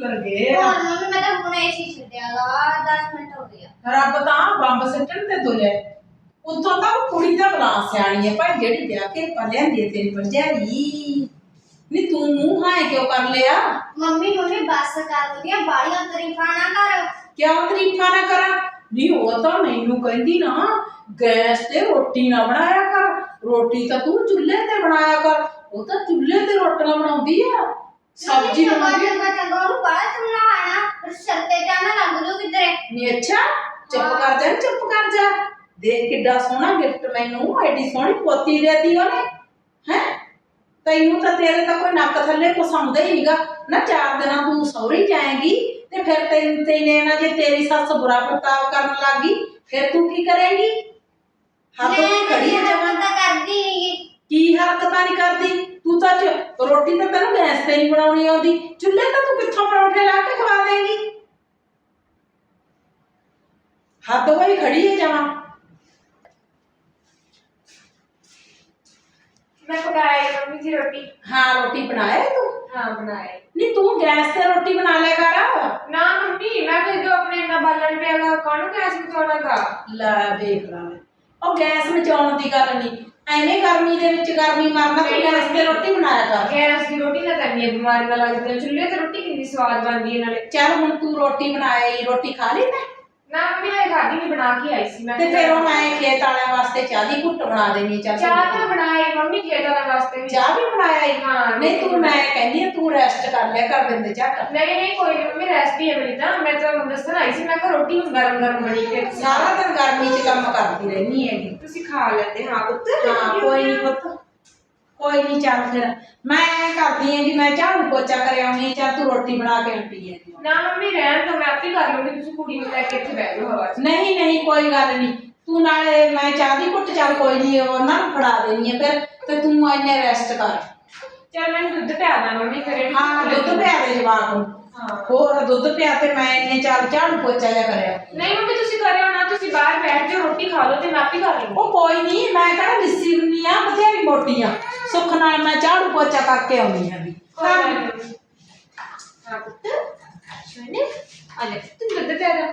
ਕਰ ਗਏ ਹੋਰ ਮੰਮੀ ਮੈਂ ਤਾਂ ਹੁਣ ਏਸੀ ਛੱਡਿਆਗਾ 10 ਮਿੰਟ ਹੋ ਗਏ ਆ ਰੱਬ ਤਾਂ ਬੰਬ ਸਿੱਟਣ ਤੇ ਤੁਲੇ ਉੱਥੋਂ ਤਾਂ ਉਹ ਕੁੜੀ ਦਾ ਬਲਾ ਸਿਆਣੀ ਹੈ ਭਾਈ ਜਿਹੜੀ ਵਿਆਹ ਕੇ ਪਲਿਆਂ ਦੀ ਹੈ ਤੇਰੀ ਭਰਜਾਈ ਨੀ ਤੂੰ ਮੂੰਹ ਹਾਏ ਕਿਉਂ ਕਰ ਲਿਆ ਮੰਮੀ ਮੰਮੀ ਬੱਸ ਕਰ ਦਿਆ ਬਾਲੀਆਂ ਤਰੀਫਾਂ ਨਾ ਕਰ ਕਿਉਂ ਤਰੀਫਾਂ ਨਾ ਕਰਾਂ ਨਹੀਂ ਉਹ ਤਾਂ ਮੈਨੂੰ ਕਹਿੰਦੀ ਨਾ ਗੈਸ ਤੇ ਰੋਟੀ ਨਾ ਬਣਾਇਆ ਕਰ ਰੋਟੀ ਤਾਂ ਤੂੰ ਚੁੱਲ੍ਹੇ ਤੇ ਬਣਾਇਆ ਕਰ ਉਹ ਤਾਂ ਚੁੱਲ੍ਹੇ ਤੇ ਰੋਟੀਆਂ ਬਣਾਉਂਦੀ ਆ ਸਬਜ਼ੀ ਚੰਗਾ ਬਣਾਉਂਦੀ ਆ। ਚੰਗਾ ਚੰਗਾ ਉਹਨੂੰ ਬੜਾ ਚੁੰਨਾ ਆਣਾ ਪਰ ਸਿਰ ਤੇ ਜਾਣਾ ਲੱਗ ਜੂ ਕਿਧਰੇ ਨੀ ਅੱਛਾ ਚੁੱਪ ਕਰ ਜਾ ਚੁੱਪ ਕਰ ਜਾ ਦੇਖ ਕਿੱਡਾ ਸੋਹਣਾ ਗਿਫਟ ਮੈਨੂੰ ਐਡੀ ਸੋਹਣੀ ਪੋਤੀ ਦੇਤੀ ਉਹਨੇ ਹੈ ਤੈਨੂੰ ਤਾਂ ਤੇਰੇ ਤਾਂ ਕੋਈ ਨੱਕ ਥੱਲੇ ਕੁਛ ਆਉਂਦਾ ਹੀ ਨਹੀਂਗਾ ਨਾ ਚਾਰ ਦਿਨਾਂ ਤੂੰ ਸਹੁਰੀ ਜਾਏਂਗੀ ਤੇ ਫਿਰ ਤੈਨੂੰ ਤੈਨੇ ਨਾ ਜੇ ਤੇਰੀ ਸੱਸ ਬੁਰਾ ਵਰਤਾਵ ਕਰਨ ਲੱਗੀ ਫਿਰ ਤੂੰ ਕੀ ਕਰੇਂਗੀ ਹੱਥ ਮੈਂ ਤੋਂ ਖੜੀ ਕਦੀ ਜਮਨ ਤਾਂ ਕਰਦੀ ਨੀ ਕੀ ਹਰਕਤਾਂ ਨਹੀਂ ਕਰਦੀ ਤੂੰ ਤਾਂ ਚ- ਰੋਟੀ ਤਾਂ ਤੈਨੂੰ ਗੈਸ ਤੇ ਨਹੀਂ ਬਣਾਉਣੀ ਆਉਂਦੀ ਚੁੱਲ੍ਹੇ ਤਾਂ ਤੂੰ ਕਿੱਥੋਂ ਪਰੌਂਠੇ ਲਾ ਕੇ ਖਵਾ ਦੇਂਗੀ ਹੱਥ ਹੋਈ ਖੜੀ ਹੈ ਜਮਾਂ ਮੈਂ ਪਕਾਈ ਮੰਮੀ ਜੀ ਰੋਟੀ ਹਾਂ ਰੋਟੀ ਬਣਾਇਆ ਤੂੰ ਹਾਂ ਬਣਾਏ ਨਹੀਂ ਤੂੰ ਗੈਸ ਤੇ ਰੋਟੀ ਬਣਾ ਲਿਆ ਕਰ ਨਾ ਮੰਮੀ ਮੈਂ ਤਾਂ ਜੋ ਆਪਣੇ ਇੰਨਾ ਬਾਲਣ ਪਿਆਗਾ ਕਾਹਨੂੰ ਗੈਸ ਬਚਾਉਣਾਗਾ ਲੈ ਵੇਖ ਲਾ ਉਹ ਗੈਸ ਮਚਾਉਣ ਦੀ ਗੱਲ ਨਹੀਂ ਐਵੇਂ ਗਰਮੀ ਦੇ ਵਿੱਚ ਗਰਮੀ ਮਾਰਨਾ ਤੂੰ ਗੈਸ ਤੇ ਰੋਟੀ ਬਣਾਇਆ ਕਰ। ਗੈਸ ਦੀ ਰੋਟੀ ਨਾ ਕਰਨੀ ਹੈ ਬਿਮਾਰੀਆਂ ਲੱਗਦੀਆਂ ਚੁੱਲ੍ਹੇ ਤੇ ਰੋਟੀ ਕਿੰਨੀ ਸਵਾਦ ਬਣਦੀ ਹੈ ਨਾਲੇ। ਚੱਲ ਹੁਣ ਤੂੰ ਰੋਟੀ ਬਣਾਈ ਰੋਟੀ ਖਾ ਲਈ ਨਾ ਨਾ ਮੰਮੀ ਇਹ ਖਾਦੀ ਨਹੀਂ ਬਣਾ ਕੇ ਆਈ ਸੀ ਮੈਂ ਤੇ ਫਿਰ ਉਹ ਮੈਂ ਖੇਤ ਵਾਲਿਆਂ ਵਾਸਤੇ ਚਾਹ ਦੀ ਘੁੱਟ ਬਣਾ ਦੇਣੀ ਚੱਲ ਚਾਹ ਤਾਂ ਬਣਾਈ ਮੰਮੀ ਖੇਤ ਵਾਸਤੇ ਵੀ। ਚਾਹ ਵੀ ਬਣਾਇਆ ਈ? ਹਾਂ, ਨਹੀਂ ਤੂੰ ਮੈਂ ਕਹਿੰਦੀ ਆ ਤੂੰ ਰੈਸਟ ਕਰ ਲਿਆ ਕਰ ਬਿੰਦ ਝੱਟ। ਨਹੀਂ ਨਹੀਂ ਕੋਈ ਨੀ ਮੰਮੀ ਰੈਸਪੀ ਹੈ ਮੇਰੀ ਤਾਂ। ਮੈਂ ਤਾਂ ਦੱਸਣ ਆਈ ਸੀ ਮੈਂ ਕਿਹਾ ਰੋਟੀ ਹੁਣ ਗਰਮ ਗਰਮ ਬਣੀ ਤੇ ਸਾਰਾ ਦਿਨ ਗਰਮੀ 'ਚ ਕੰਮ ਕਰਦੀ ਰਹਿਣੀ ਹੈਗੀ। ਤੁਸੀਂ ਖਾ ਲੈਂਦੇ ਹਾਂ ਪੁੱਤ। ਹਾਂ ਕੋਈ ਨਹੀਂ ਪੁੱਤ। ਕੋਈ ਨਹੀਂ ਚੱਲ ਫਿਰ। ਮੈਂ ਐਂ ਕਰਦੀ ਆਂ ਕਿ ਮੈਂ ਝਾੜੂ ਪੋਚਾ ਕਰ ਆਉਣੀ ਆਂ, ਚੱਲ ਤੂੰ ਰੋਟੀ ਬਣਾ ਕੇ ਹਟੀ ਹੈਗੀ ਨਾ ਮੰਮੀ ਰਹਿਣ ਤੋਂ ਮੈਂ ਆਪੇ ਕਰ ਲੂੰਗੀ ਤੁਸੀਂ ਕੁੜੀ ਨੂੰ ਲੈ ਕੇ ਇੱਥੇ ਬਹਿ ਜਾਓ ਹਵਾ 'ਚ। ਨਹੀਂ ਨਹੀਂ ਕੋਈ ਗੱਲ ਨਹੀਂ ਤੂੰ ਨਾਲੇ ਮੈਂ ਚਾਹ ਦੀ ਘੁੱਟ ਚੱਲ ਕੋਈ ਨਹੀਂ ਉਹਨਾਂ ਨੂੰ ਫੜਾ ਦੇਣੀ ਹੈ ਫਿਰ ਤੇ ਤੂੰ ਇੰਨੇ ਰੈਸਟ ਕਰ। ਚੱਲ ਮੈਨੂੰ ਦੁੱਧ ਪਿਆ ਦਾ ਮੰਮੀ ਕਰੇ ਹਾਂ ਦੁੱਧ ਪਿਆ ਦੇ ਜਵਾਕ ਨੂੰ। ਹਾਂ ਹੋਰ ਦੁੱਧ ਪਿਆ ਤੇ ਮੈਂ ਇੰਨੇ ਚੱਲ ਝਾੜੂ ਪੋਚਾ ਜਾ ਕਰਿਆ। ਨਹੀਂ ਮੰਮੀ ਤੁਸੀਂ ਕਰਿਓ ਨਾ ਤੁਸੀਂ ਬਾਹਰ ਬੈਠ ਜਾਓ ਰੋਟੀ ਖਾ ਲਓ ਤੇ ਮੈਂ ਆਪੇ ਕਰ ਲੂੰਗੀ ਉਹ ਕੋਈ ਨਹੀਂ ਮੈਂ ਕਿਹੜਾ ਲਿੱਸੀ ਹੁੰਨੀ ਆ ਬਥੇਰੀ ਮੋਟੀ ਆ। ਸੁੱਖ ਨਾਲ ਮੈਂ ਝਾੜੂ ਪੋਚਾ ਕਰਕੇ ਆਉਣੀ। ਹਾਂ ਪੁੱਤ। ਆ ਲੈ ਤੂੰ ਦੁੱਧ ਪਿਆ ਦਾ।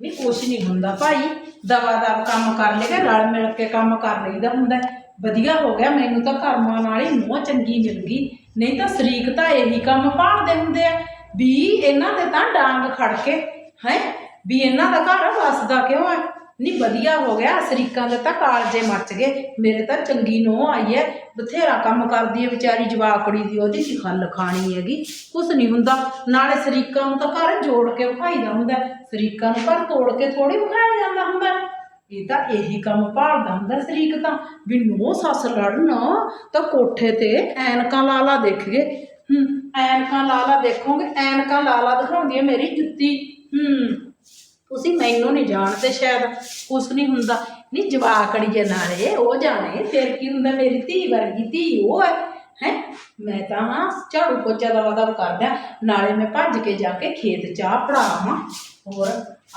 ਨਹੀਂ ਕੁਛ ਨਹੀਂ ਹੁੰਦਾ ਭਾਈ। ਦਵਾ ਦਾ ਕੰਮ ਕਰ ਲੇਗਾ ਰਲ ਮਿਲ ਕੇ ਕੰਮ ਕਰ ਲਈਦਾ ਹੁੰਦਾ। ਹੈ। ਵਧੀਆ ਹੋ ਗਿਆ ਮੈਨੂੰ ਤਾਂ ਕਰਮਾਂ ਨਾਲ ਹੀ ਨੋਹ ਚੰਗੀ ਮਿਲ ਗਈ। ਨਹੀਂ ਤਾਂ ਸ਼ਰੀਕ ਤਾਂ ਇਹੀ ਕੰਮ ਭਾਲਦੇ ਹੁੰਦੇ ਆ। ਵੀ ਇਹਨਾਂ ਦੇ ਤਾਂ ਡਾਂਗ ਖੜ ਕੇ ਹੈ? ਵੀ ਇਹਨਾਂ ਦਾ ਘਰ ਵਸਦਾ ਕਿਉਂ ਹੈ ਨਹੀਂ, ਵਧੀਆ ਹੋ ਗਿਆ, ਸ਼ਰੀਕਾਂ ਦੇ ਤਾਂ ਕਾਲਜੇ ਮੱਚ ਗਏ। ਮੇਰੇ ਤਾਂ ਚੰਗੀ ਨੋਹ ਆਈ ਹੈ ਬਥੇਰਾ ਕੰਮ ਕਰਦੀ ਹੈ ਵਿਚਾਰੀ ਜਵਾਕੜੀ ਦੀ, ਉਹਦੀ ਕੀ ਖੱਲ ਖਾਣੀ ਹੈਗੀ? ਕੁਛ ਨਹੀਂ ਹੁੰਦਾ। ਨਾਲੇ ਸ਼ਰੀਕਾਂ ਨੂੰ ਤਾਂ ਘਰ ਜੋੜ ਕੇ ਵਿਖਾਈਦਾ ਹੁੰਦਾ। ਸ਼ਰੀਕਾਂ ਨੂੰ ਘਰ ਤੋੜ ਕੇ ਥੋੜੀ ਵਿਖਾਇਆ ਜਾਂਦਾ ਹੁੰਦਾ। ਇਹ ਤਾਂ ਇਹੀ ਕੰਮ ਭਾਲਦਾ ਹੁੰਦਾ ਸ਼ਰੀਕ ਤਾਂ। ਵੀ ਨੋ ਸੱਸ ਲੜਨ ਤਾਂ ਕੋਠੇ ਤੇ ਐਨਕਾਂ ਲਾ ਲਾ ਦੇਖੀਏ ਹੂੰ, ਐਨਕਾਂ ਲਾ ਲਾ ਦੇਖੋਗੇ, ਐਨਕਾਂ ਲਾ ਲਾ ਦਿਖਾਉਂਦੀ ਹੈ ਮੇਰੀ ਜੁੱਤੀ। ਹੂੰ, ਤੁਸੀਂ ਮੈਨੂੰ ਨਹੀਂ ਜਾਣਦੇ ਸ਼ਾਇਦ, ਕੁਛ ਨਹੀਂ ਹੁੰਦਾ। ਨਹੀਂ ਜਵਾਕੜੀ ਜੇ ਨਾਲੇ ਉਹ ਜਾਣੇ, ਫਿਰ ਕੀ ਹੁੰਦਾ ਮੇਰੀ ਧੀ ਵਰਗੀ ਧੀ ਉਹ ਹੈ। ਹੈ, ਮੈਂ ਤਾਂ ਹਾਂ ਝਾੜੂ ਪੋਚਾ ਦਾ ਵਦਾ ਕਰਦਾ, ਨਾਲੇ ਮੈਂ ਭੱਜ ਕੇ ਜਾ ਕੇ ਖੇਤ ਚਾਹ ਪੜਾਵਾਂ ਹੋਰ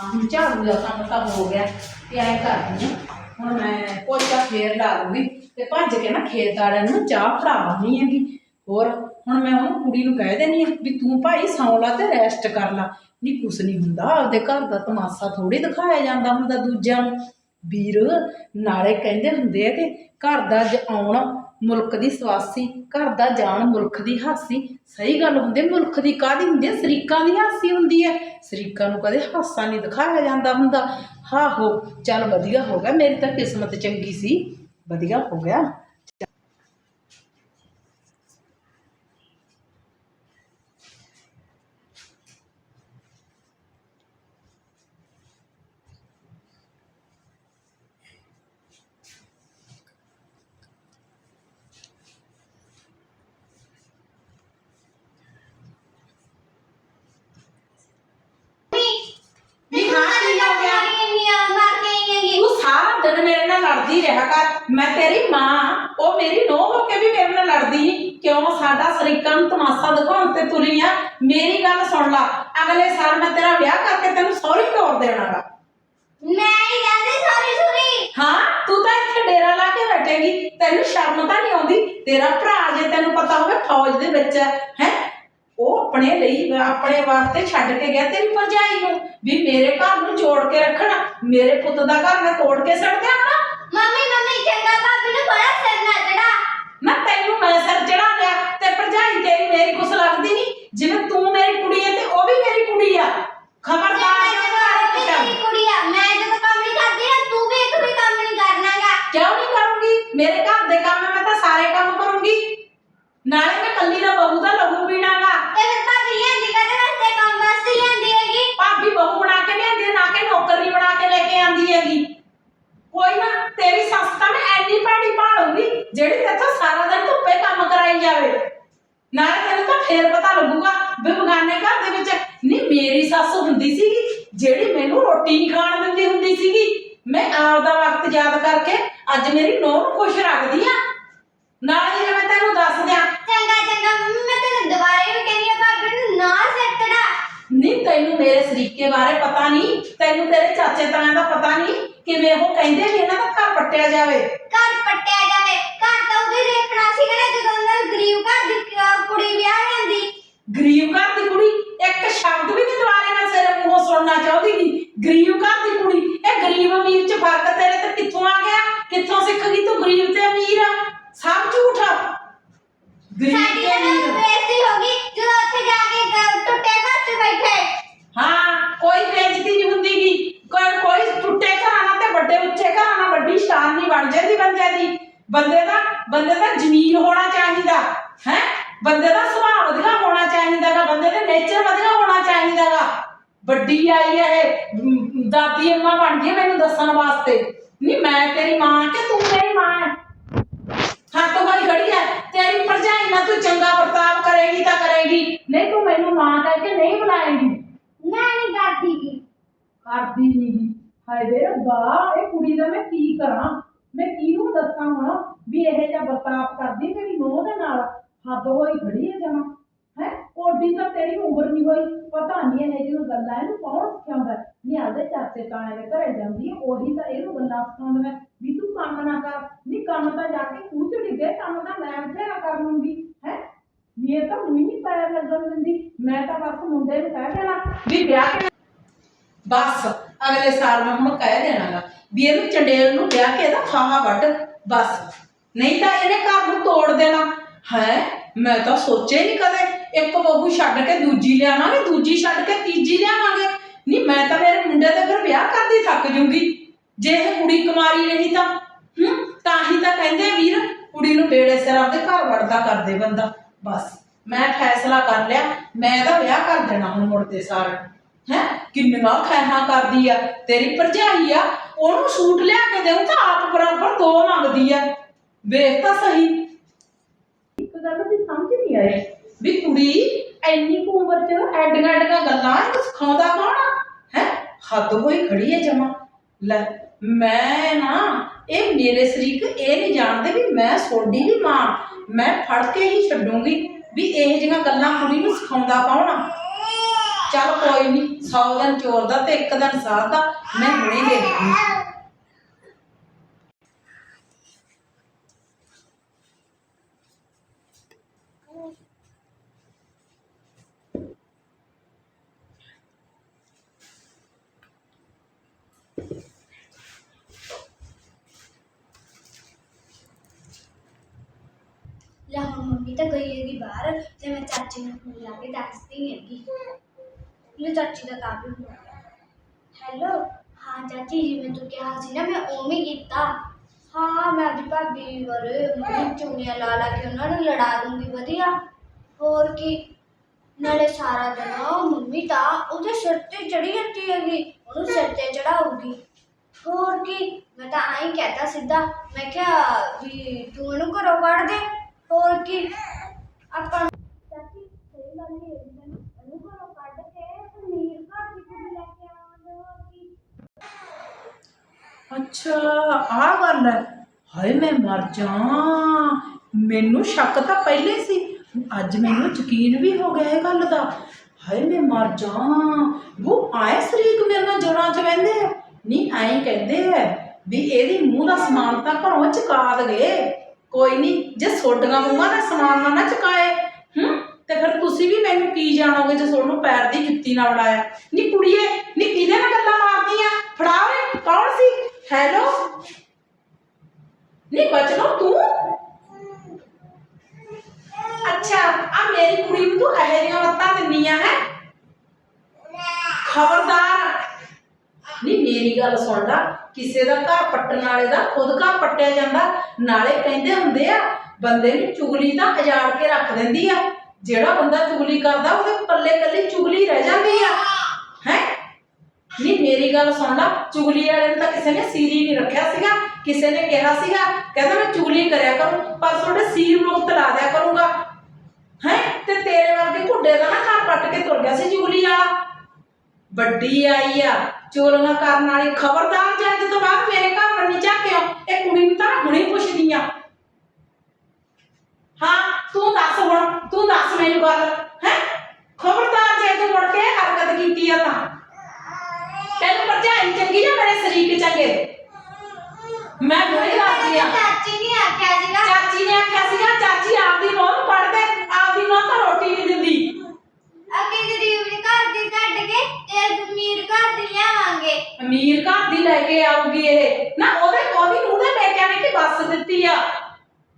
ਆਹ ਝਾੜੂ ਦਾ ਕੰਮ ਤਾਂ ਹੋ ਗਿਆ ਤੇ ਐ ਕਰਦੀ ਹਾਂ। ਹੁਣ ਮੈਂ ਪੋਚਾ ਫੇਰ ਲਾ ਲੂੰਗੀ ਤੇ ਭੱਜ ਕੇ ਨਾ ਖੇਤ ਵਾਲਿਆਂ ਨੂੰ ਚਾਹ ਪੜਾਉਣੀ ਹੈਗੀ। ਹੋਰ, ਹੁਣ ਮੈਂ ਉਹਨੂੰ ਕੁੜੀ ਨੂੰ ਕਹਿ ਦੇਣੀ ਆ ਵੀ ਤੂੰ ਭਾਈ ਸੌਂ ਲਾ ਤੇ ਰੈਸਟ ਕਰ ਲਾ। ਨਹੀਂ ਕੁਛ ਨਹੀਂ ਹੁੰਦਾ, ਆਪਦੇ ਘਰ ਦਾ ਤਮਾਸ਼ਾ ਥੋੜੀ ਦਿਖਾਇਆ ਜਾਂਦਾ ਹੁੰਦਾ ਦੂਜਿਆਂ ਨੂੰ। ਵੀਰ, ਨਾਲੇ ਕਹਿੰਦੇ ਹੁੰਦੇ ਆ ਕਿ ਘਰ ਦਾ ਜ ਆਉਣ ਮੁਲਕ ਦੀ ਸਵਾਸੀ ਘਰ ਦਾ ਜਾਨ ਮੁਲਕ ਦੀ ਹਾਸੀ। ਸਹੀ ਗੱਲ ਹੁੰਦੀ ਹੈ, ਮੁਲਕ ਦੀ ਕਾਹਦੀ ਹੁੰਦੀ ਹੈ? ਸਰੀਕਾਂ ਦੀ ਹਾਸੀ ਹੁੰਦੀ ਹੈ। ਸਰੀਕਾਂ ਨੂੰ ਕਦੇ ਹਾਸਾ ਨਹੀਂ ਦਿਖਾਇਆ ਜਾਂਦਾ ਹੁੰਦਾ। ਹਾਹੋ ਚੱਲ ਵਧੀਆ ਹੋ ਗਿਆ ਮੇਰੀ ਤਾਂ ਕਿਸਮਤ ਚੰਗੀ ਸੀ। ਵਧੀਆ ਹੋ ਗਿਆ ਨਹੀਂ ਹਾਂ ਕੀ ਹੋ ਗਿਆ ਤੂੰ ਸਾਰਾ ਦਿਨ ਮੇਰੇ ਨਾਲ ਲੜਦੀ ਰਿਹਾ ਕਰ। ਮੈਂ ਤੇਰੀ ਮਾਂ ਉਹ ਮੇਰੀ ਨੂੰਹ ਹੋ ਕੇ ਵੀ ਮੇਰੇ ਨਾਲ ਲੜਦੀ। ਕਿਉਂ? ਸਾਡਾ ਸਰੀਕਾਂ ਨੂੰ ਤਮਾਸ਼ਾ ਦਿਖਾਉਣ ਤੇ ਤੁਰੀ ਆ। ਮੇਰੀ ਗੱਲ ਸੁਣ ਲੈ। ਅਗਲੇ ਸਾਲ ਮੈਂ ਤੇਰਾ ਵਿਆਹ ਕਰਕੇ ਤੈਨੂੰ ਸਹੁਰੀ ਤੋਰ ਦੇਣਾਗਾ ਮੈਂ ਕਹਿੰਦੀ ਸੌਰੀ ਸੌਰੀ ਹਾਂ ਤੂੰ ਤਾਂ ਇੱਥੇ ਡੇਰਾ ਲਾ ਕੇ ਬੈਠੇਗੀ। ਤੈਨੂੰ ਸ਼ਰਮ ਤਾਂ ਨਹੀਂ ਆਉਂਦੀ? ਤੇਰਾ ਭਰਾ ਜੇ ਤੈਨੂੰ ਪਤਾ ਹੋਵੇ ਫੌਜ ਦੇ ਵਿੱਚ ਹੈ? ਹੈਂ? ਉਹ ਆਪਣੇ ਲਈ ਆਪਣੇ ਵਾਸਤੇ ਛੱਡ ਕੇ ਗਿਆ ਤੇਰੀ ਭਰਜਾਈ ਨੂੰ। ਵੀ ਮੇਰੇ ਘਰ ਨੂੰ ਜੋੜ ਕੇ ਰੱਖਣਾ। ਮੇਰੇ ਪੁੱਤ ਦਾ ਘਰ ਮੈਂ ਤੋੜ ਕੇ ਸੜ ਦਿਆਂ ਨਾ ਮੰਮੀ ਮੰਮੀ, ਚੰਗਾ ਭਾਬੀ ਨੂੰ ਬੜਾ ਸਿਰ ਨਾ ਚੜਾ ਨਾ ਤੈਨੂੰ ਮੈਂ ਸਿਰ ਚੜਾ ਲਿਆ ਤੇ ਭਰਜਾਈ ਤੇਰੀ ਮੇਰੀ ਕੁਛ ਲੱਗਦੀ ਨਹੀਂ ਜਿਵੇਂ ਤੂੰ ਮੇਰੀ ਕੁੜੀ ਹੈ ਤੇ ਉਹ ਵੀ ਮੇਰੀ ਕੁੜੀ ਆ ਖਬਰਦਾਰ ਜੇ ਘਰ ਤੇਰੀ ਚ ਕੁੜੀ ਆ ਮੈਂ ਜਦੋਂ ਕੰਮ ਨਹੀਂ ਕਰਦੀ ਨਾ ਤੂੰ ਵੀ ਇੱਕ ਵੀ ਕੰਮ ਨਹੀਂ ਕਰਨਾਗਾ ਕਿਉਂ ਨਹੀਂ ਕਰੂੰਗੀ ਮੇਰੇ ਘਰ ਦੇ ਕੰਮ ਮੈਂ ਤਾਂ ਸਾਰੇ ਕੰਮ ਕਰੂੰਗੀ ਨਾਲੇ ਮੈਂ ਕੱਲੀ ਦਾ ਬਹੂ ਦਾ ਲਹੂ ਪੀਣਾਗਾ ਤੇ ਫਿਰ ਭਾਬੀ ਲਿਆਂਦੀ ਕਦੇ ਵਾਸਤੇ ਕੰਮ ਵਾਸਤੇ ਲਿਆਂਦੀ ਹੈਗੀ ਭਾਬੀ ਬਹੂ ਬਣਾ ਕੇ ਲਿਆਂਦੀ ਹੈ, ਨਾ ਕਿ ਨੌਕਰੀ ਬਣਾ ਕੇ ਲੈ ਕੇ ਆਂਦੀ ਹੈਗੀ ਕੋਈ ਨਾ ਤੇਰੀ ਸੱਸ ਤਾਂ ਮੈਂ ਐਨੀ ਭਾੜੀ ਭਾਲੂਗੀ ਜਿਹੜੀ ਤੇਥੋਂ ਸਾਰਾ ਦਿਨ ਧੁੱਪੇ ਕੰਮ ਕਰਾਈ ਜਾਵੇ। ਨਾਲੇ ਤੈਨੂੰ ਤਾਂ ਫੇਰ ਪਤਾ ਲੱਗੂਗਾ ਵੀ ਬਗਾਨੇ ਘਰ ਦੇ ਵਿੱਚ ਨਹੀਂ ਮੇਰੀ ਸੱਸ ਹੁੰਦੀ ਸੀਗੀ ਜਿਹੜੀ ਮੈਨੂੰ ਰੋਟੀ ਨਹੀਂ ਖਾਣ ਦਿੰਦੀ ਹੁੰਦੀ ਸੀਗੀ। ਮੈਂ ਆਪਦਾ ਵਕਤ ਯਾਦ ਕਰਕੇ ਅੱਜ ਮੇਰੀ ਨੂੰਹ ਨੂੰ ਖੁਸ਼ ਰੱਖਦੀ ਆ। ਨਾਲੇ ਜੇ ਮੈਂ ਤੈਨੂੰ ਦੱਸ ਦਿਆਂ ਚੰਗਾ ਚੰਗਾ ਮੰਮੀ ਮੈਂ ਤੈਨੂੰ ਦੁਬਾਰੇ ਵੀ ਕਹਿੰਦੀ ਆ ਭਾਬੀ ਨੂੰ ਨਾ ਚੜਾ ਨਹੀਂ ਤੈਨੂੰ ਮੇਰੇ ਸਰੀਕੇ ਬਾਰੇ ਪਤਾ ਨਹੀਂ ਤੈਨੂੰ ਤੇਰੇ ਚਾਚੇ ਤਾਇਆਂ ਦਾ ਪਤਾ ਨਹੀਂ ਕਿਵੇਂ ਉਹ ਕਹਿੰਦੇ ਵੀ ਇਹਨਾਂ ਦਾ ਘਰ ਪੱਟਿਆ ਜਾਵੇ? ਘਰ ਪੱਟਿਆ ਜਾਵੇ। ਘਰ ਤਾਂ ਉਹਦੇ ਦੇਖਣਾ ਸੀ ਨਾ ਜਦੋਂ ਉਹਨਾਂ ਨੂੰ ਗਰੀਬ ਘਰ ਦੀ ਕ- ਕੁੜੀ ਵਿਆਹ ਜਾਂਦੀ। ਗਰੀਬ ਘਰ ਦੀ ਕੁੜੀ? ਇੱਕ ਸ਼ਬਦ ਵੀ ਨਹੀਂ ਦੁਬਾਰੇ ਮੈਂ ਸਿਰੇ ਮੂੰਹੋਂ ਸੁਣਨਾ ਚਾਹੁੰਦੀ ਨਹੀਂ ਗਰੀਬ ਘਰ ਦੀ ਕੁੜੀ? ਇਹ ਗਰੀਬ ਅਮੀਰ ਚ ਫ਼ਰਕ ਤੇਰੇ ਤੇ ਕਿੱਥੋਂ ਆ ਗਿਆ? ਕਿੱਥੋਂ ਸਿੱਖ ਗਈ ਤੂੰ ਗਰੀਬ ਤੇ ਅਮੀਰ? ਸਭ ਝੂਠ ਆ। ਗਰੀਬ ਸਾਡੀ ਤੇ ਤਾਂ ਅਮੀਰ ਬੇਇੱਜ਼ਤੀ ਹੋ ਗਈ ਜਦੋਂ ਉੱਥੇ ਜਾ ਕੇ ਗ- ਟੁੱਟੇ ਘਰ 'ਚ ਬੈਠੇ ਹਾਂ ਕੋਈ ਬੇਇੱਜ਼ਤੀ ਨਹੀਂ ਹੁੰਦੀਗੀ ਕੋਈ ਕੋਈ ਟੁੱਟੇ ਘਰਾਂ ਨਾਲ ਤੇ ਵੱਡੇ ਉੱਚੇ ਘਰਾਂ ਨਾਲ ਵੱਡੀ ਸ਼ਾਨ ਨਹੀਂ ਬਣ ਜਾਂਦੀ ਬੰਦੇ ਦੀ ਬੰਦੇ ਦਾ ਬੰਦੇ ਦਾ ਜ਼ਮੀਰ ਹੋਣਾ ਚਾਹੀਦਾ ਹੈ? ਬੰਦੇ ਦਾ ਸੁਭਾਅ ਵਧੀਆ ਹੋਣਾ ਚਾਹੀਦਾਗਾ ਬੰਦੇ ਦਾ ਨੇਚਰ ਵਧੀਆ ਹੋਣਾ ਚਾਹੀਦਾਗਾ ਵੱਡੀ ਆਈ ਹੈ ਇਹ ਦਾਦੀ ਅੰਮਾ ਬਣ ਗਈ ਮੈਨੂੰ ਦੱਸਣ ਵਾਸਤੇ। ਨਹੀਂ ਮੈਂ ਤੇਰੀ ਮਾਂ ਕਿ ਤੂੰ ਮੇਰੀ ਮਾਂ ਹੈ ਹੱਥ ਵਾਲੀ ਖੜੀ ਹੈ ਤੇਰੀ ਭਰਜਾਈ ਨਾਲ ਤੂੰ ਚੰਗਾ ਵਰਤਾਵ ਕਰੇਗੀ ਤਾਂ ਕਰੇਗੀ। ਨਹੀਂ ਤੂੰ ਮੈਨੂੰ ਮਾਂ ਕਹਿ ਕੇ ਨਹੀਂ ਬੁਲਾਏਗੀ। ਮੈਂ ਨਹੀਂ ਕਰਦੀ ਗੀ। ਕਰਦੀ ਨਹੀਂ ਹਾਏ ਵੇ ਰੱਬਾ ਇਹ ਕੁੜੀ ਦਾ ਮੈਂ ਕੀ ਕਰਾਂ? ਮੈਂ ਕਿਹਨੂੰ ਦੱਸਾਂ ਹੁਣ ਵੀ ਇਹ ਜਿਹਾ ਵਰਤਾਵ ਕਰਦੀ, ਮੇਰੀ ਨੂੰਹ ਦੇ ਨਾਲ। ਹੱਦ ਹੋਈ ਖੜੀ ਹੈ ਜਮਾ। ਹੈ? ਓਡੀ ਤਾਂ ਤੇਰੀ ਉਮਰ ਨਹੀਂ ਹੋਈ। ਪਤਾ ਨਹੀਂ ਇਹ ਜਿਹੀ ਗੱਲਾਂ, ਇਹਨੂੰ ਕੌਣ ਸਿਖਾਉਂਦਾ ਨਹੀਂ ਆਦੇ ਚਾਚੇ ਤਾਏ ਦੇ ਘਰੇ ਜਾਂਦੀ ਹੈ, ਉਹੀ ਤਾਂ ਇਹਨੂੰ ਗੱਲਾਂ ਸਿਖਾਉਂਦਾ ਵੀ ਤੂੰ ਕੰਮ ਨਾ ਕਰ। ਨਹੀਂ, ਕੰਮ ਤਾਂ ਜਾ ਕੇ ਖੂਹ ਚ ਡਿੱਗੇ, ਕੰਮ ਤਾਂ ਮੈਂ ਬਥੇਰਾ ਕਰ ਲੂੰਗੀ। ਹੈ? ਵੀ ਇਹ ਤਾਂ ਮੂੰਹ ਨਹੀਂ ਪੈਰ ਲੱਗਣ ਦਿੰਦੀ। ਮੈਂ ਤਾਂ ਬਸ ਮੁੰਡੇ ਨੂੰ ਕਹਿ ਦੇਣਾ ਵੀ ਵਿਆਹ ਕੇ ਬਸ, ਅਗਲੇ ਸਾਲ ਮੈਂ ਹੁਣ ਕਹਿ ਦੇਣਾਗਾ। ਵੀ ਇਹਨੂੰ ਚੰਡੇਲ ਨੂੰ ਵਿਆਹ ਕੇ ਇਹਦਾ ਫਾਹਾ ਵੱਢ, ਬਸ। ਨਹੀਂ ਤਾਂ ਇਹਨੇ ਘਰ ਨੂੰ ਤੋੜ ਦੇਣਾ। ਹੈ? ਮੈਂ ਤਾਂ ਸੋਚਿਆ ਹੀ ਨਹੀਂ ਕਦੇ। ਇੱਕ ਬਹੂ ਛੱਡ ਕੇ ਦੂਜੀ ਲਿਆਵਾਂਗੇ, ਦੂਜੀ ਛੱਡ ਕੇ ਤੀਜੀ ਲਿਆਵਾਂਗੇ। ਨਹੀਂ, ਮੈਂ ਤਾਂ ਮੇਰੇ ਮੁੰਡੇ ਦੇ ਫਿਰ ਵਿਆਹ ਕਰਦੀ ਥੱਕ ਜੂੰਗੀ। ਜੇ ਇਹ ਕੁੜੀ ਕੁਮਾਰੀ ਰਹੀ ਤਾਂ, ਹੂੰ? ਤਾਂ ਹੀ ਤਾਂ ਕਹਿੰਦੇ ਵੀਰ, ਕੁੜੀ ਨੂੰ ਬੇੜੇ ਸਿਰ ਆਪਦੇ ਘਰ ਵੜਦਾ ਕਰਦੇ ਬੰਦਾ। ਬਸ, ਮੈਂ ਫੈਸਲਾ ਕਰ ਲਿਆ। ਮੈਂ ਤਾਂ ਵਿਆਹ ਕਰ ਦੇਣਾ ਹੁਣ ਮੁੜਦੇ ਸਾਰ। ਹੈ? ਕਿੰਨੀਆਂ ਖੈਹਾਂ ਕਰਦੀ ਆ। ਤੇਰੀ ਭਰਜਾਈ ਆ ਉਹਨੂੰ ਸੂਟ ਲਿਆ ਕੇ ਦੇਉ ਤਾਂ ਆਪ ਬਰਾਬਰ ਦੋ ਮੰਗਦੀ ਆ। ਵੇਖ ਤਾਂ ਸਹੀ। ਇੱਕ ਗੱਲ ਦੀ ਸਮਝ ਨਹੀਂ ਆਈ ਵੀ ਕੁੜੀ ਐਨੀ ਕੁ ਉਮਰ ਚ ਐਡੀਆਂ ਐਡੀਆਂ ਗੱਲਾਂ ਇਹਨੂੰ ਸਿਖਾਉਂਦਾ ਕੌਣ ਹੈ? ਹੱਦ ਹੋਈ ਖੜੀ ਹੈ ਜਮਾ। ਲੈ, ਮੈਂ ਨਾ, ਇਹ ਮੇਰੇ ਸ਼ਰੀਕ ਇਹ ਨਹੀਂ ਜਾਣਦੇ ਵੀ ਮੈਂ ਸੋਡੀ ਦੀ ਮਾਂ। ਮੈਂ ਫੜ ਕੇ ਹੀ ਛੱਡੂੰਗੀ ਵੀ ਇਹ ਜਿਹੀਆਂ ਗੱਲਾਂ ਕੁੜੀ ਨੂੰ ਸਿਖਾਉਂਦਾ ਕੌਣ ਆ? ਚੱਲ ਕੋਈ ਨਹੀਂ 100 ਦਿਨ ਚੋਰ ਦਾ ਤੇ ਇੱਕ ਦਿਨ ਸਾਧ ਦਾ, ਮੈਂ ਹੁਣੇ ਦੇਖਦੀ ਲੈ ਹੁਣ ਮੰਮੀ ਤਾਂ ਗਈ ਹੈਗੀ ਬਾਹਰ, ਤੇ ਮੈਂ ਚਾਚੀ ਨੂੰ ਫੋਨ ਲਾ ਕੇ ਦੱਸਦੀ ਹੈਗੀ। ਲੈ ਚਾਚੀ ਦਾ ਕਾਬੂ ਹੋ ਗਿਆ ਹੈਲੋ? ਹਾਂ ਚਾਚੀ, ਜਿਵੇਂ ਤੂੰ ਕਿਹਾ ਸੀ ਨਾ, ਮੈਂ ਉਵੇਂ ਕੀਤਾ। ਹਾਂ, ਮੈਂ ਆਪਣੀ ਭਾਬੀ ਵਰੇ ਮੰਮੀ ਚੁੰਨੀਆਂ ਲਾ ਲਾ ਕੇ ਉਹਨਾਂ ਨੂੰ ਲੜਾ ਦੂੰਗੀ, ਵਧੀਆ। ਹੋਰ ਕੀ? ਨਾਲੇ ਸਾਰਾ ਦਿਨ ਉਹ ਮੰਮੀ ਤਾਂ ਉਹਦੇ ਸਿਰ ਤੇ ਚੜੀ ਜਾਂਦੀ ਹੈਗੀ, ਉਹਨੂੰ ਸਿਰ ਤੇ ਚੜਾਉਗੀ ਹੋਰ ਕੀ? ਮੈਂ ਤਾਂ ਆਈ ਕਹਤਾ ਸਿੱਧਾ। ਮੈਂ ਕਿਹਾ ਵੀ ਤੂੰ ਇਹਨੂੰ ਘਰੋਂ ਕੱਢ ਦੇ। ਹੋਰ ਕੀ? ਆਪਾਂ ਚਾਚੀ ਸਹੀ ਗੱਲ ਹੀ ਹੈ ਮੈਨੂੰ ਇਹਨੂੰ ਘਰੋਂ ਕੱਢ ਕੇ ਪਨੀਰ ਘਰ ਦੀ ਕੁੜੀ ਲੈ ਕੇ ਆਵਾਂਗੇ ਹੋਰ ਕੀ ਅੱਛਾ, ਆਹ ਗੱਲ ਹੈ। ਹਾਏ, ਮੈਂ ਮਰ ਜਾ ਮੈਨੂੰ ਸ਼ੱਕ ਤਾਂ ਪਹਿਲੇ ਸੀ। ਅੱਜ ਮੈਨੂੰ ਯਕੀਨ ਵੀ ਹੋ ਗਿਆ ਇਹ ਗੱਲ ਦਾ। ਹਾਏ, ਮੈਂ ਮਰ ਜਾ ਉਹ ਆਏ ਸ਼ਰੀਕ ਮੇਰੇ ਨਾਲ ਜੜਾਂ ਚ ਬਹਿੰਦੇ ਆ। ਨਹੀਂ ਐਂ ਕਹਿੰਦੇ ਐ ਵੀ ਇਹਦੇ ਮੂੰਹ ਦਾ ਸਮਾਨ ਤਾਂ ਘਰੋਂ ਚੁਕਾ ਦਗੇ ਕੋਈ ਨਹੀਂ ਜੇ ਸੋਡੀਆਂ ਮੂੰਹਾਂ ਦਾ ਸਮਾਨ ਨਾ ਨਾ ਚੁਕਾਏ, ਹੂੰ? ਤੇ ਫਿਰ ਤੁਸੀਂ ਵੀ ਮੈਨੂੰ ਕੀ ਜਾਣੋਗੇ ਜੇ ਤੁਹਾਨੂੰ ਪੈਰ ਦੀ ਜੁੱਤੀ ਨਾਲ ਵੜਾਇਆ ਨੀ ਕੁੜੀਏ, ਨੀ ਕਿਹਦੇ ਨਾਲ ਗੱਲਾਂ ਮਾਰਦੀਆਂ ਫੜਾ ਓਏ, ਕੌਣ ਸੀ? ਹੈਲੋ? ਨੀ ਬਚਨੋ ਤੂੰ। ਅੱਛਾ, ਆ ਮੇਰੀ ਕੁੜੀ ਨੂੰ ਤੂੰ ਇਹੋ ਜਿਹੀਆਂ ਮੱਤਾਂ ਦਿੰਨੀਆਂ ਹੈ? ਖਬਰਦਾਰ। ਨਹੀਂ, ਮੇਰੀ ਗੱਲ ਸੁਣ ਲੈ। ਕਿਸੇ ਦਾ ਘਰ ਪੱਟਣ ਵਾਲੇ ਦਾ ਖੁਦ ਘਰ ਪੱਟਿਆ ਜਾਂਦਾ। ਨਾਲੇ ਕਹਿੰਦੇ ਹੁੰਦੇ ਆ, ਬੰਦੇ ਨੂੰ ਚੁਗਲੀ ਤਾਂ ਉਜਾੜ ਕੇ ਰੱਖ ਦਿੰਦੀ ਆ। ਜਿਹੜਾ ਬੰਦਾ ਚੁਗਲੀ ਕਰਦਾ, ਉਹਦੇ ਪੱਲੇ ਕੱਲੀ ਚੁਗਲੀ ਰਹਿ ਜਾਂਦੀ ਆ। ਹੈ? ਮੇਰੀ ਗੱਲ ਸੁਣ ਲੈ, ਚੁਗਲੀ ਵਾਲੇ ਨੂੰ ਤਾਂ ਕਿਸੇ ਨੇ ਸੀਰ ਨਹੀਂ ਰੱਖਿਆ ਸੀਗਾ, ਕਿਸੇ ਨੇ ਕਿਹਾ ਸੀਗਾ, ਕਹਿੰਦਾ ਮੈਂ ਚੁਗਲੀ ਕਰਿਆ ਕਰੂੰ, ਪਰ ਤੁਹਾਡੇ ਸੀਰ ਨੂੰ ਲਾ ਦਿਆ ਕਰੂੰਗਾ। ਹੈ? ਤੇ ਤੇਰੇ ਵਰਗੇ ਘੁੱਡੇ ਦਾ ਨਾ ਘਰ ਪੱਟ ਕੇ ਤੁਰ ਗਿਆ ਸੀ ਚੁਗਲੀ ਵਾਲਾ। ਵੱਡੀ ਆਈ ਆ, ਚੋਰੀਆਂ ਕਰਨ ਵਾਲੀ ਖਬਰਦਾਰ ਜੇ ਅੱਜ ਤੋਂ ਬਾਅਦ ਮੇਰੇ ਘਰ ਵੱਲ ਨਹੀਂ ਝਾਕਿਓ ਇਹ ਕੁੜੀ ਨੂੰ ਤਾਂ ਮੈਂ ਹੁਣੇ ਪੁੱਛਦੀ ਆ ਹਾਂ ਤੂੰ ਦੱਸ ਹੁਣ ਤੂੰ ਦੱਸ ਮੈਨੂੰ ਗੱਲ ਹੈ ਖਬਰਦਾਰ ਜੇ ਤੂੰ ਮੁੜ ਕੇ ਹਰਕਤ ਕੀਤੀ ਆ ਤਾਂ ਤੈਨੂੰ ਭਰਜਾਈ ਚੰਗੀ ਜਾਂ ਮੇਰੇ ਸਰੀਕ ਚੰਗੇ ਮੈਂ ਹੁਣੇ ਦੱਸਦੀ ਆ ਚਾਚੀ ਨੇ ਆਖਿਆ ਸੀਗਾ ਚਾਚੀ ਨੇ ਆਖਿਆ ਸੀਗਾ ਚਾਚੀ ਆਪਦੀ ਨੂੰਹ ਨੂੰ ਪੜ ਦੇ ਆਪਦੀ ਨੂੰਹ ਤਾਂ ਰੋਟੀ ਨਹੀਂ ਦਿੰਦੀ ਅੱਗੇ ਗਰੀਬ ਦੇ ਘਰ ਦੀ ਕੱਢ ਕੇ ਤੇ ਅਮੀਰ ਘਰ ਦੀ ਲਿਆਵਾਂਗੇ ਅਮੀਰ ਘਰ ਦੀ ਲੈ ਕੇ ਆਊਗੀ ਇਹ। ਨਾ, ਉਹਦੇ ਉਹਦੀ ਨੂੰਹ ਦੇ ਪੇਕਿਆਂ ਨੇ ਕੀ ਬੱਸ ਦਿੱਤੀ ਆ?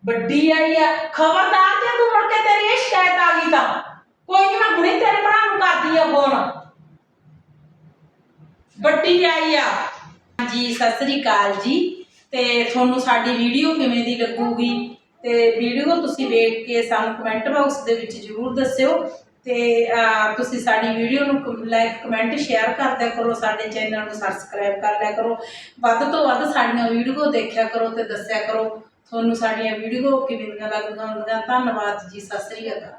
ਵੱਡੀ ਆਈ ਆ। ਖਬਰਦਾਰ ਜੇ ਤੂੰ ਮੁੜ ਕੇ ਤੇਰੀ ਇਹ ਸ਼ਿਕਾਇਤ ਆ ਗਈ ਤਾਂ। ਕੋਈ ਨਹੀਂ ਮੈਂ ਹੁਣੇ ਤੇਰੇ ਭਰਾ ਨੂੰ ਕਰਦੀ ਆ ਫੋਨ ਵੱਡੀ ਆਈ ਆ। ਜੀ, ਸਤਿ ਸ੍ਰੀ ਅਕਾਲ ਜੀ। ਤੇ ਤੁਹਾਨੂੰ ਸਾਡੀ ਵੀਡੀਓ ਕਿਵੇਂ ਦੀ ਲੱਗੂਗੀ? ਤੇ ਵੀਡੀਓ ਤੁਸੀਂ ਵੇਖ ਕੇ ਸਾਨੂੰ ਕਮੈਂਟ ਬਾਕਸ ਦੇ ਵਿੱਚ ਜਰੂਰ ਦੱਸਿਓ। ਤੇ ਤੁਸੀਂ ਸਾਡੀ ਵੀਡੀਓ ਨੂੰ ਲਾਈਕ ਕਮੈਂਟ ਸ਼ੇਅਰ ਕਰਦਿਆ ਕਰੋ ਸਾਡੇ ਚੈਨਲ ਨੂੰ ਸਬਸਕ੍ਰਾਈਬ ਕਰ ਲਿਆ ਕਰੋ। ਵੱਧ ਤੋਂ ਵੱਧ ਸਾਡੀਆਂ ਵੀਡੀਓ ਦੇਖਿਆ ਕਰੋ ਤੇ ਦੱਸਿਆ ਕਰੋ। ਤੁਹਾਨੂੰ ਸਾਡੀਆਂ ਵੀਡੀਓ ਕਿਵੇਂ ਦੀਆਂ ਲੱਗਦੀਆਂ ਹੁੰਦੀਆਂ? ਧੰਨਵਾਦ ਜੀ, ਸਤਿ ਸ੍ਰੀ ਅਕਾਲ।